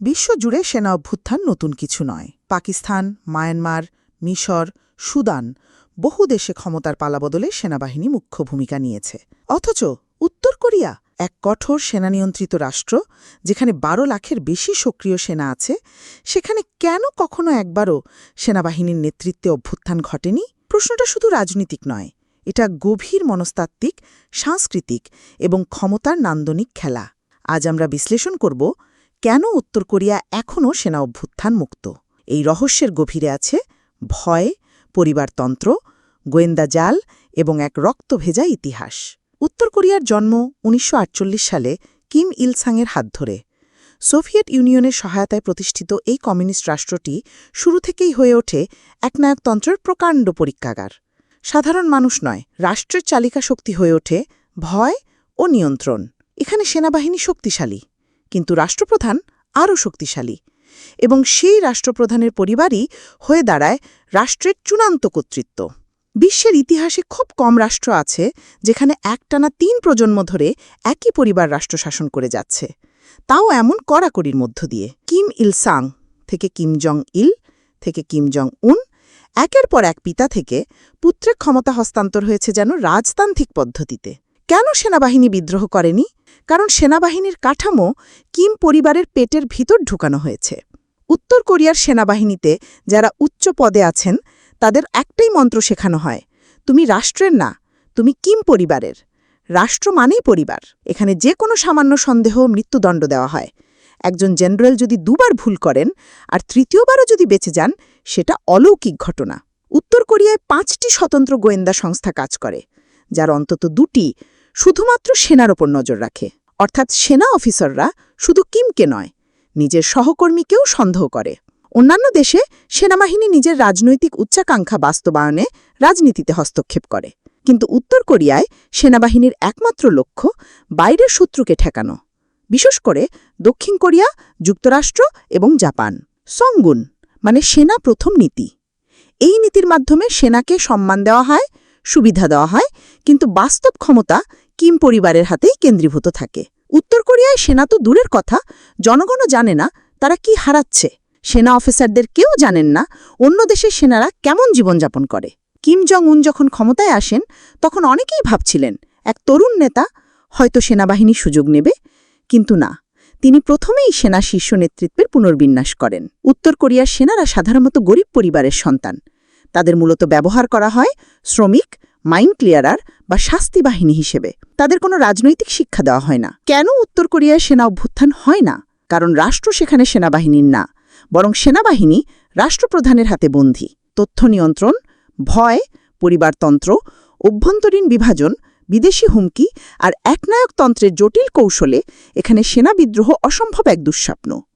বিশ্বজুড়ে সেনা অভ্যুত্থান নতুন কিছু নয়। পাকিস্তান, মায়ানমার, মিশর, সুদান বহু দেশে ক্ষমতার পালাবদলে সেনাবাহিনী মুখ্য ভূমিকা নিয়েছে। অথচ উত্তর কোরিয়া, এক কঠোর সেনানিয়ন্ত্রিত রাষ্ট্র যেখানে বারো লাখের বেশি সক্রিয় সেনা আছে, সেখানে কেন কখনো একবারও সেনাবাহিনীর নেতৃত্বে অভ্যুত্থান ঘটেনি? প্রশ্নটা শুধু রাজনীতিক নয়, এটা গভীর মনস্তাত্ত্বিক, সাংস্কৃতিক এবং ক্ষমতার নান্দনিক খেলা। আজ আমরা বিশ্লেষণ করব কেন উত্তর কোরিয়া এখনও সেনা অভ্যুত্থান মুক্ত? এই রহস্যের গভীরে আছে ভয় পরিবারতন্ত্র গোয়েন্দা জাল এবং এক রক্তভেজা ইতিহাস। উত্তর কোরিয়ার জন্ম উনিশশো আটচল্লিশ সালে কিম ইলসাংয়ের হাত ধরে। সোভিয়েত ইউনিয়নের সহায়তায় প্রতিষ্ঠিত এই কমিউনিস্ট রাষ্ট্রটি শুরু থেকেই হয়ে ওঠে একনায়কতন্ত্রের প্রকাণ্ড পরীক্ষাগার। সাধারণ মানুষ নয়, রাষ্ট্রের চালিকা শক্তি হয়ে ওঠে ভয় ও নিয়ন্ত্রণ। এখানে সেনাবাহিনী শক্তিশালী। কিন্তু রাষ্ট্রপ্রধান আরও শক্তিশালী এবং সেই রাষ্ট্রপ্রধানের পরিবারই হয়ে দাঁড়ায় রাষ্ট্রের চূড়ান্ত কর্তৃত্ব। বিশ্বের ইতিহাসে খুব কম রাষ্ট্র আছে যেখানে একটানা তিন প্রজন্ম ধরে একই পরিবার রাষ্ট্র শাসন করে যাচ্ছে। তাও এমন কড়াকড়ির মধ্য দিয়ে। কিম ইলসাং থেকে কিম জং ইল থেকে কিম জং উন একের পর এক পিতা থেকে পুত্রের ক্ষমতা হস্তান্তর হয়েছে যেন রাজতান্ত্রিক পদ্ধতিতে। কেন সেনাবাহিনী বিদ্রোহ করেনি? কারণ সেনাবাহিনীর কাঠামো কিম পরিবারের পেটের ভিতর ঢুকানো হয়েছে। উত্তর কোরিয়ার সেনাবাহিনীতে যারা উচ্চ পদে আছেন, তাদের একটাই মন্ত্র শেখানো হয়, তুমি রাষ্ট্রের না, তুমি কিম পরিবারের। রাষ্ট্র মানেই পরিবার। এখানে যে কোনো সামান্য সন্দেহ মৃত্যুদণ্ড দেওয়া হয়। একজন জেনারেল যদি দুবার ভুল করেন আর তৃতীয়বারও যদি বেঁচে যান, সেটা অলৌকিক ঘটনা। উত্তর কোরিয়ায় পাঁচটি স্বতন্ত্র গোয়েন্দা সংস্থা কাজ করে, যার অন্তত দুটি শুধুমাত্র সেনার ওপর নজর রাখে। অর্থাৎ সেনা অফিসাররা শুধু কিমকে নয়, নিজের সহকর্মীকেও সন্দেহ করে। অন্যান্য দেশে সেনাবাহিনী নিজের রাজনৈতিক উচ্চাকাঙ্ক্ষা বাস্তবায়নে রাজনীতিতে হস্তক্ষেপ করে। কিন্তু উত্তর কোরিয়ায় সেনাবাহিনীর একমাত্র লক্ষ্য বাইরের শত্রুকে ঠেকানো, বিশেষ করে দক্ষিণ কোরিয়া, যুক্তরাষ্ট্র এবং জাপান। সঙ্গুন মানে সেনা প্রথম নীতি। এই নীতির মাধ্যমে সেনাকে সম্মান দেওয়া হয়, সুবিধা দেওয়া হয়, কিন্তু বাস্তব ক্ষমতা কিম পরিবারের হাতেই কেন্দ্রীভূত থাকে। উত্তর কোরিয়ায় সেনা তো দূরের কথা, জনগণও জানে না তারা কি হারাচ্ছে। সেনা অফিসারদের কেউ জানেন না অন্য দেশের সেনারা কেমন জীবনযাপন করে। কিম জং উন যখন ক্ষমতায় আসেন, তখন অনেকেই ভাবছিলেন, এক তরুণ নেতা হয়তো সেনাবাহিনী সুযোগ নেবে, কিন্তু না। তিনি প্রথমেই সেনা শীর্ষ নেতৃত্বের পুনর্বিন্যাস করেন। উত্তর কোরিয়ার সেনারা সাধারণত গরিব পরিবারের সন্তান। তাদের মূলত ব্যবহার করা হয় শ্রমিক, মাইন ক্লিয়ারার বা শাস্তি বাহিনী হিসেবে তাদের কোনো রাজনৈতিক শিক্ষা দেওয়া হয় না। কেন উত্তর কোরিয়ায় সেনা অভ্যুত্থান হয় না? কারণ রাষ্ট্র সেখানে সেনাবাহিনীর না, বরং সেনাবাহিনী রাষ্ট্রপ্রধানের হাতে বন্দী। তথ্য নিয়ন্ত্রণ, ভয়, পরিবারতন্ত্র, অভ্যন্তরীণ বিভাজন, বিদেশি হুমকি আর একনায়কতন্ত্রের জটিল কৌশলে এখানে সেনা বিদ্রোহ অসম্ভব এক দুঃস্বপ্ন।